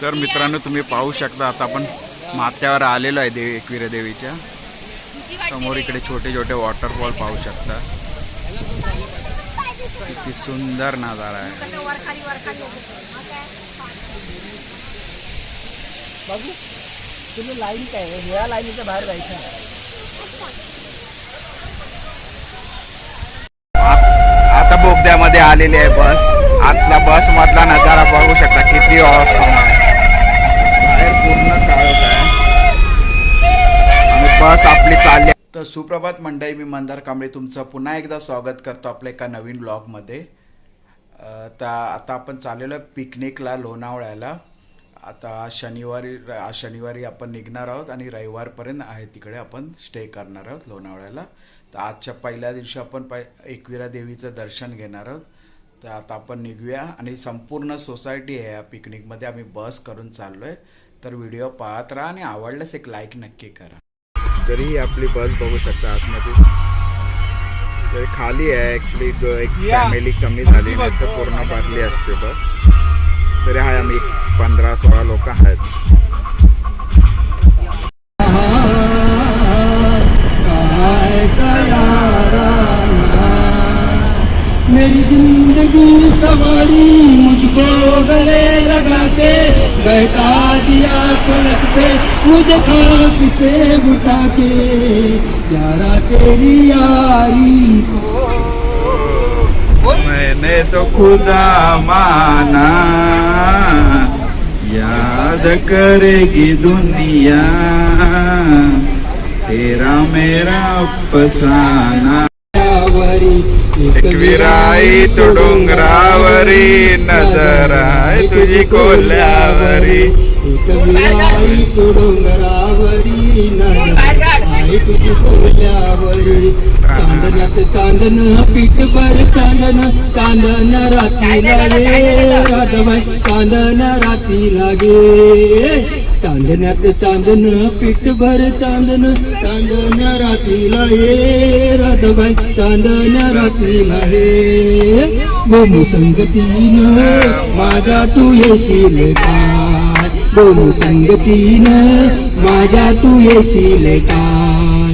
तर मित्रांनो तुम्ही पाहू शकता आता आपण माथ्यावर आलेलो आहे देवी एकविरा देवीच्या. समोर इकडे छोटे छोटे वॉटरफॉल पाहू शकता. किती सुंदर नजारा आहे. बघू तुला लाईन काय आहे? ह्या लाईनीच्या बाहेर जायचं नाही. आ- आता बोगद्यामध्ये आलेली आहे बस. आतला बस मधला नजारा बघू शकता. किती awesome आहे. पूर्ण आहे. आणि बस आपली चालली तर सुप्रभात मंडळी मी मंदार कांबळे तुमचं पुन्हा एकदा स्वागत करतो आपल्या एका नवीन ब्लॉगमध्ये तर आता आपण चाललेलो आहे पिकनिकला लोणावळ्याला. आता शनिवारी शनिवारी आपण निघणार आहोत आणि रविवारपर्यंत आहे तिकडे आपण स्टे करणार आहोत लोणावळ्याला. तर आजच्या पहिल्या दिवशी आपण पै एकविरा देवीचं दर्शन घेणार आहोत. तर आता आपण निघूया आणि संपूर्ण सोसायटी आहे या पिकनिकमध्ये आम्ही बस करून चाललो आहे तर व्हिडिओ पाहत राहा आणि आवडल्यास एक लाईक नक्की करा. तरी आपली बस बघू शकता आतमध्ये तरी खाली आहे ॲक्च्युली एक फॅमिली कमी झाली नाही तर पूर्ण भरली असते बस तरी आहे आम्ही पंधरा सोळा लोक आहेत. मेरी जिंदगी सवारी मुझको गले लगा के बैठा दिया पलक पे। मुझे खाक से उठा के यारा तेरी यारी को। मैंने तो खुदा माना याद करेगी दुनिया। तेरा मेरा एक विराई तू डोंगरावरी नजर आहे तुझी कोल्ह्यावरी विराई तू डोंगरावरी नजर आई तुझी कोल्यावरी चांदण्यात चांदन पीठ भर चांदन चांदन राती लागे राधबाई चांदन राती लागे चांदण्यात चांदन पीठ भर चांदन चांदन राती लागे राधबाई चांदन राती लागे गोमू संगतीन माझ्या तू येशील काय गोमू संगतीन माझ्या तू येशील काय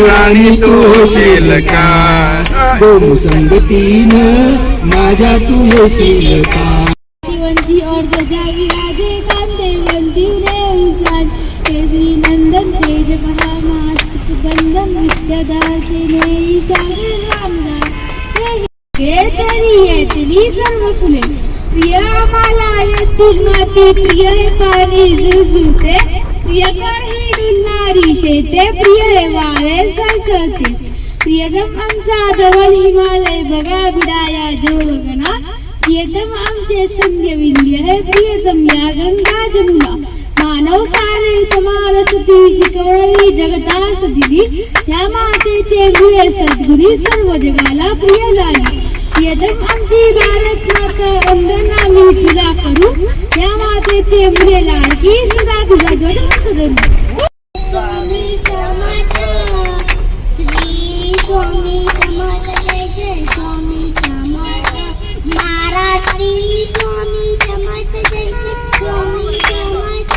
राणी तू होशील का गोमू संगतीन माझ्या तू येशील काय येतील प्रिय पाणी जुजुते प्रिय कर शेते प्रिय वारे सरसते प्रियतम आमचा धवल हिमालय बघा बिडाया जोगना. प्रियतम आमचे संध्य विंध्य है प्रियतम या गंगा जमुना. मानव सारे समान सती शिकवणी जगदास दिली. या मातेचे गुहे सद्गुरी सर्व जगाला प्रिय झाली प्रियतम आमची भारत माता वंदना मी तुला करू. या मातेचे मुले लाडकी सदा तुझा जन्म धरू स्वामी समर्थ श्री स्वामी समर्थ जय जय स्वामी समर्थ महाराष्ट्री स्वामी समर्थ जय जय स्वामी समर्थ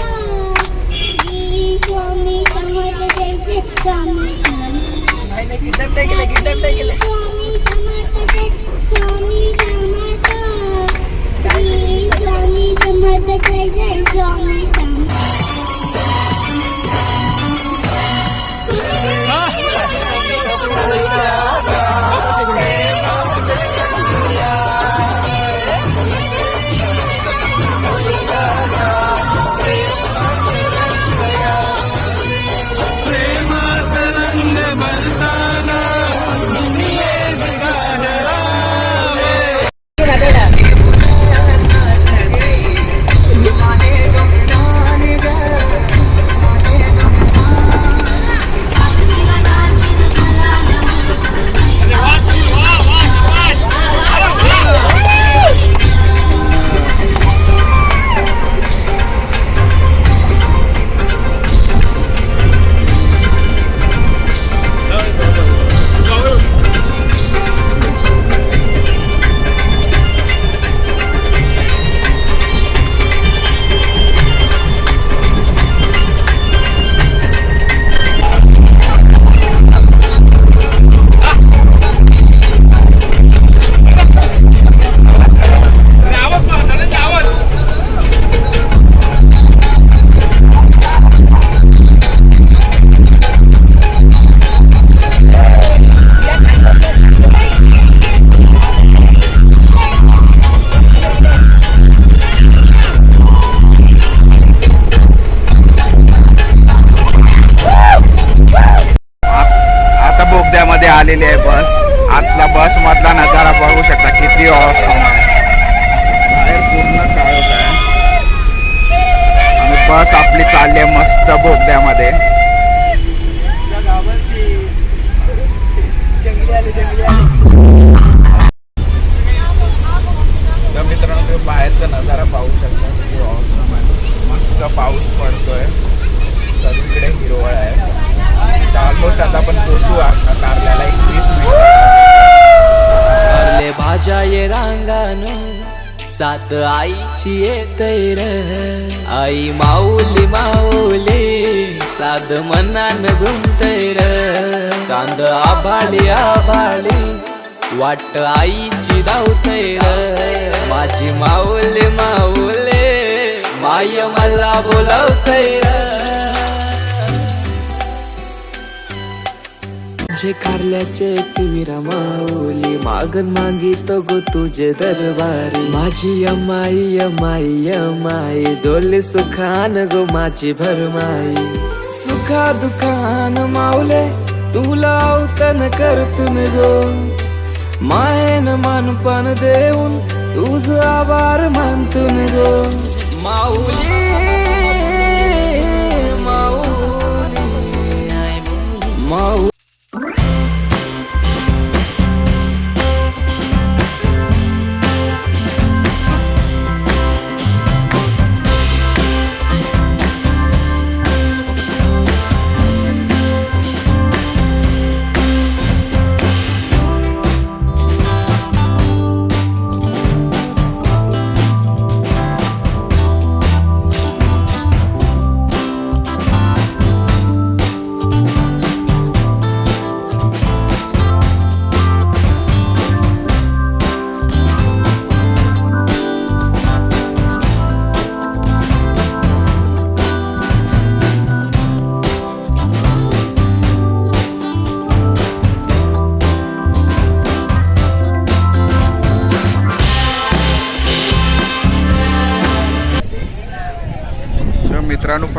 श्री स्वामी समर्थ जय जय स्वामी स्वामी समर्थ स्वामी समर्थ जय मित्रांनो तुम्ही बाहेरचा नजारा पाहू शकता. किती ऑसम आहे. मस्त पाऊस पडतोय. सगळीकडे हिरवळ आहे. ऑलमोस्ट आता आपण पोचू. कारल्याला एक वीस मिनिट भाज्या ये रांगान. सात आईची ये तैर आई माऊली माऊली साध मनान घुमतैर चांद आभाळी आभाळी वाट आईची धावतैर माझी माऊले माऊले माय मला बोलावतैर तुझे कारल्याचे माऊली मागन मागितो गो तुझे दरबारी. माझी अमाई अमाई अमाई जोले सुखान गो माझी भरमाई. सुखा दुखान माऊले तुला अवतन करतून गो. मायन मनपण देऊन तुझ आभार मानतून गो. माऊली.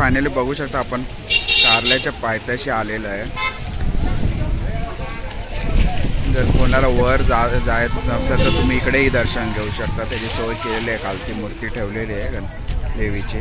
फायनली बघू शकता आपण कारल्याच्या पायथ्याशी आलेलो आहे. जर कोणाला वर जा जायचं नसेल तर तुम्ही इकडेही दर्शन घेऊ शकता. त्याची सोय केलेली आहे कालची मूर्ती ठेवलेली आहे देवीची.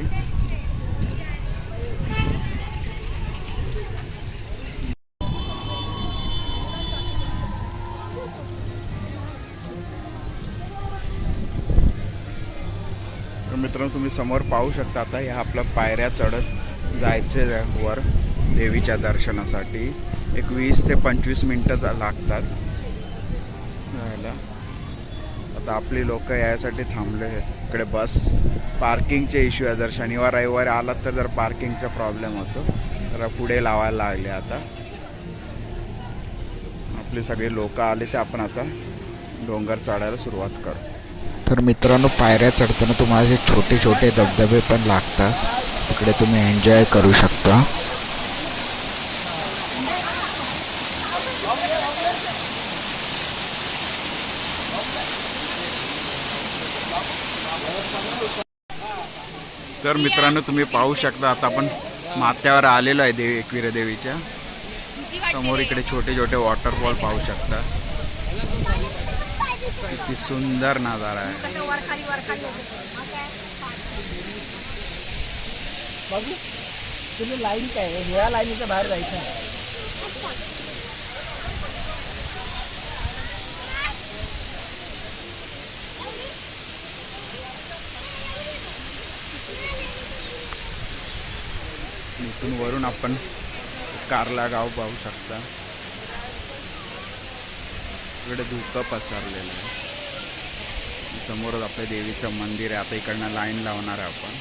मित्रांनो तुम्ही समोर पाहू शकता आता ह्या आपल्या पायऱ्या चढत जायचे वर देवीच्या दर्शनासाठी. एक वीस ते पंचवीस मिनटं लागतात. जायला आता आपली लोक यासाठी थांबले आहेत. इकडे बस पार्किंगचे इश्यू आहे. जर शनिवार रविवारी आलात तर जर पार्किंगचा प्रॉब्लेम होतो तर पुढे लावायला लागले आता. आपले सगळे लोक आले ते आपण आता डोंगर चढायला सुरुवात करू. तर मित्रांनो पायऱ्या चढताना तुम्हाला असे छोटे छोटे धबधबे पण लागतात. तिकडे तुम्ही एन्जॉय करू शकता. तर मित्रांनो तुम्ही पाहू शकता आता आपण माथ्यावर आलेलो आहे देवी एकविरा देवीच्या समोर इकडे छोटे छोटे वॉटरफॉल पाहू शकता. किती सुंदर नजारा आहे. बघू. तुला लाईन काय आहे? ह्या लाईनीच्या बाहेर जायचं आहे. इथून वरून आपण कारला गाव पाहू शकता. इकडे धुकं पसरलेलं आहे. समोरच आपल्या देवीचं मंदिर आहे. आता इकडनं लाईन लावणार आहे आपण.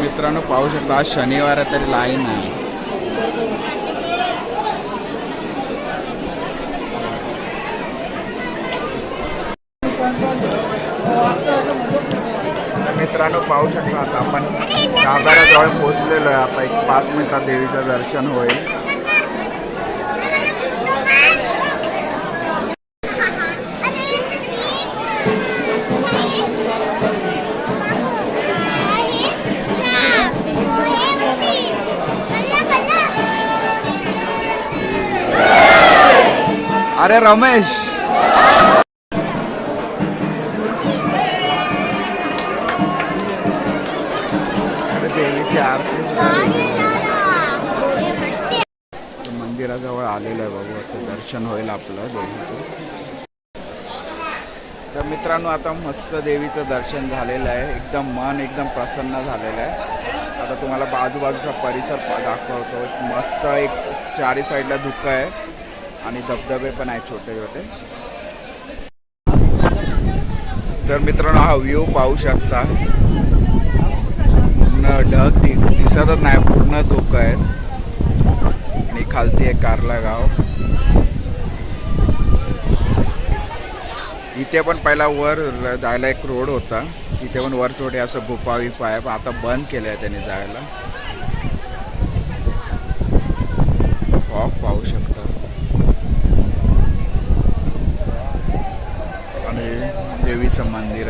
मित्रांनो पाहू शकता आज शनिवार आहे तरी लाईन आहे मित्रांनो पाहू शकता आता आपण साताऱ्याजवळ पोहोचलेलो आहे. आता एक पाच मिनिटात देवीचं दर्शन होईल. अरे रमेश. मंदिराजवळ आलेलं आहे बघू आता दर्शन होईल आपलं देवीचं. तर मित्रांनो आता मस्त देवीचं दर्शन झालेलं आहे. एकदम मन एकदम प्रसन्न झालेलं आहे. आता तुम्हाला बाजूबाजूचा परिसर दाखवतो. मस्त एक चारी साईडला धुकं आहे. आणि धबधबे पण आहेत छोटे छोटे. तर मित्रांनो हा व्ह्यू पाहू शकता. पूर्ण ढग दि दिसतच नाही पूर्ण धोकं आहे. आणि खालती आहे कारला गाव. इथे पण पहिला वर जायला एक रोड होता. इथे पण वर थोडे असं गुफा विफा आहे पण आता बंद केलं आहे त्यांनी जायला. फॉग पाहू शकता आणि देवीचं मंदिर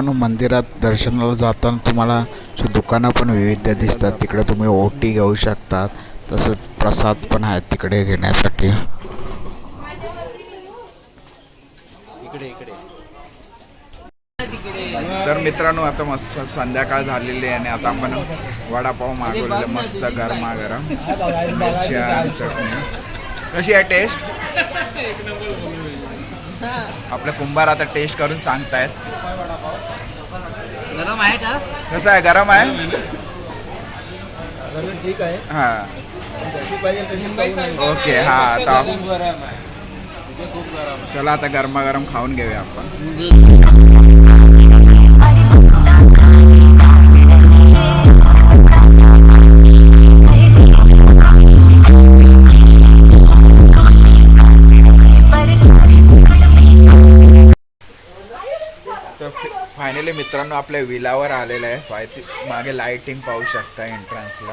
मित्रांनो मंदिरात दर्शनाला जाताना तुम्हाला दुकानं पण विविध दिसतात. तिकडे तुम्ही ओटी घेऊ शकतात. तसंच प्रसाद पण आहेत तिकडे घेण्यासाठी. तर मित्रांनो आता मस्त संध्याकाळ झालेली आहे आणि आता आपण वडापाव मागवलेला मस्त गरमागरम. आणि चटणी. कशी आहे टेस्ट आपले कुंभार आता टेस्ट करून सांगतायत. गरम आहे का? कसं आहे? गरम आहे? ठीक आहे. हा. जशी पाहिजे तशी पाहिजे ओके हा आता चला आता गरमागरम खाऊन घेऊया आपण. फायनली मित्रांनो आपल्या विलावर आलेलं आहे. फाय- मागे लाइटिंग पाहू शकता एंट्रन्सला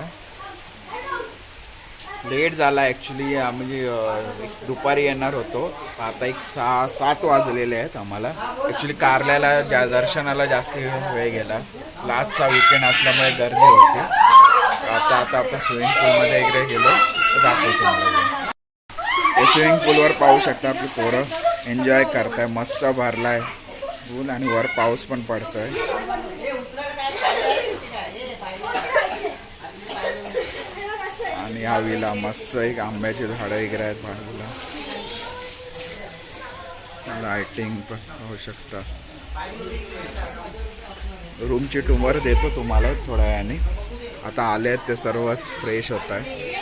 लेट झाला ॲक्च्युली म्हणजे एक दुपारी येणार होतो. आता एक सहा सात वाजलेले आहेत आम्हाला. ॲक्च्युली कारल्याला जा दर्शनाला जास्त वेळ गेला. लास्टचा विकेंड असल्यामुळे गर्दी होती. आता आता आपण स्विमिंग पूलमध्ये वगैरे गेलो. तर दाखवतो ते स्विमिंग पूलवर पाहू शकता आपली पोरं. एन्जॉय करताय. मस्त भरलाय. ऊन आणि वर पाऊस पण पडतोय. आणि हा विला मस्त एक आंब्याची झाडं वगैरे आहेत बाजूला. लाइटिंग पण होऊ शकतात रूमची टूमर देतो तुम्हाला थोड्या वेळाने. आता आले आहेत ते सर्वच फ्रेश होत आहे